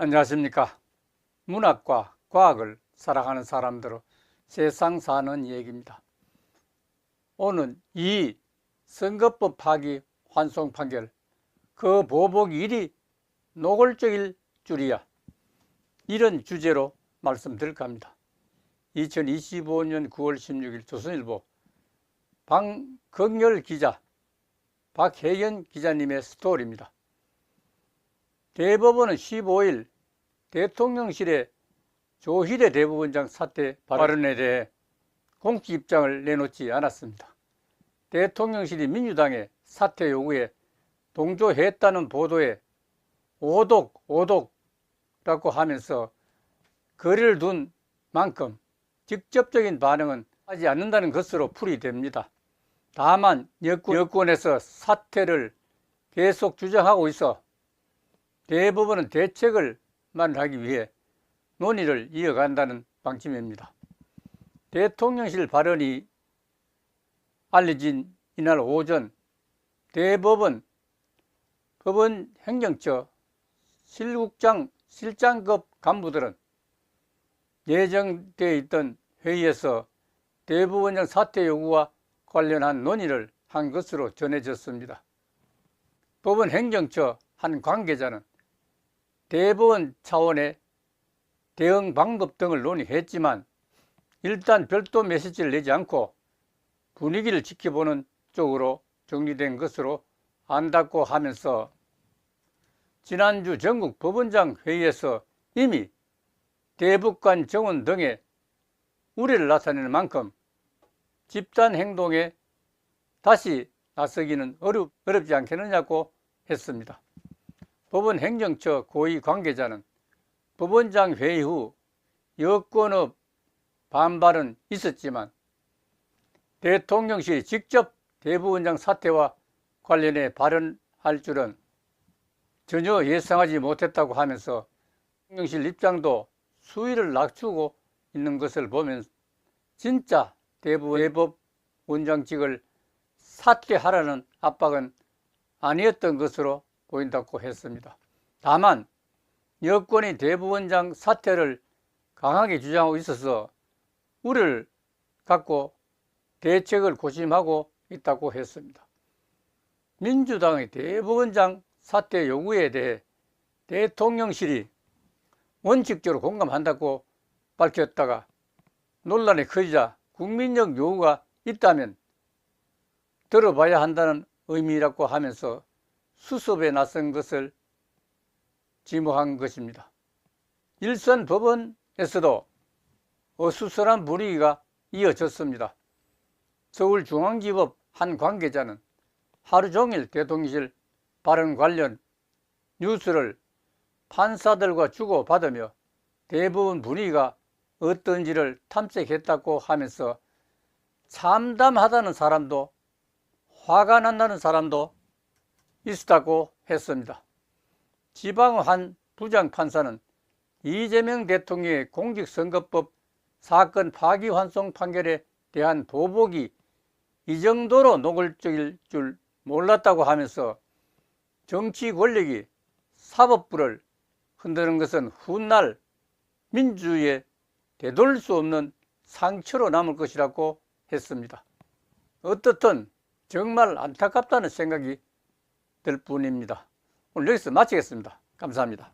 안녕하십니까. 문학과 과학을 사랑하는 사람들의 세상 사는 얘기입니다. 오늘 이 선거법 파기 환송 판결 그 보복 일이 노골적일 줄이야 이런 주제로 말씀드릴까 합니다. 2025년 9월 16일 조선일보 방극렬 기자 박혜연 기자님의 스토리입니다. 대법원은 15일 대통령실의 조희대 대법원장 사태 발언에 대해 공식 입장을 내놓지 않았습니다. 대통령실이 민주당의 사퇴 요구에 동조했다는 보도에 오독 오독라고 하면서 거리를 둔 만큼 직접적인 반응은 하지 않는다는 것으로 풀이됩니다. 다만 여권, 여권에서 사퇴를 계속 주장하고 있어 대법원은 대책을 마련하기 위해 논의를 이어간다는 방침입니다. 대통령실 발언이 알려진 이날 오전 대법원 법원 행정처 실국장 실장급 간부들은 예정되어 있던 회의에서 대법원장 사퇴 요구와 관련한 논의를 한 것으로 전해졌습니다. 법원 행정처 한 관계자는 대법원 차원의 대응 방법 등을 논의했지만 일단 별도 메시지를 내지 않고 분위기를 지켜보는 쪽으로 정리된 것으로 안다고 하면서 지난주 전국 법원장 회의에서 이미 대북관 정원 등의 우려를 나타내는 만큼 집단 행동에 다시 나서기는 어렵, 어렵지 않겠느냐고 했습니다. 법원 행정처 고위 관계자는 법원장 회의 후 여권의 반발은 있었지만 대통령실이 직접 대법원장 사퇴와 관련해 발언할 줄은 전혀 예상하지 못했다고 하면서 대통령실 입장도 수위를 낮추고 있는 것을 보면 진짜 대법원 대법원장직을 사퇴하라는 압박은 아니었던 것으로 보인다고 했습니다. 다만 여권이 대법원장 사퇴를 강하게 주장하고 있어서 우려를 갖고 대책을 고심하고 있다고 했습니다. 민주당의 대법원장 사퇴 요구에 대해 대통령실이 원칙적으로 공감한다고 밝혔다가 논란이 커지자 국민적 요구가 있다면 들어봐야 한다는 의미라고 하면서 수습에 나선 것을 지목한 것입니다. 일선 법원에서도 어수선한 분위기가 이어졌습니다. 서울중앙지법 한 관계자는 하루 종일 대통령실 발언 관련 뉴스를 판사들과 주고받으며 대부분 분위기가 어떤지를 탐색했다고 하면서 참담하다는 사람도 화가 난다는 사람도 있었다고 했습니다. 지방 한 부장판사는 이재명 대통령의 공직선거법 사건 파기환송 판결에 대한 보복이 이 정도로 노골적일 줄 몰랐다고 하면서 정치 권력이 사법부를 흔드는 것은 훗날 민주주의에 되돌릴 수 없는 상처로 남을 것이라고 했습니다. 어떻든 정말 안타깝다는 생각이 들 뿐입니다. 오늘 여기서 마치겠습니다. 감사합니다.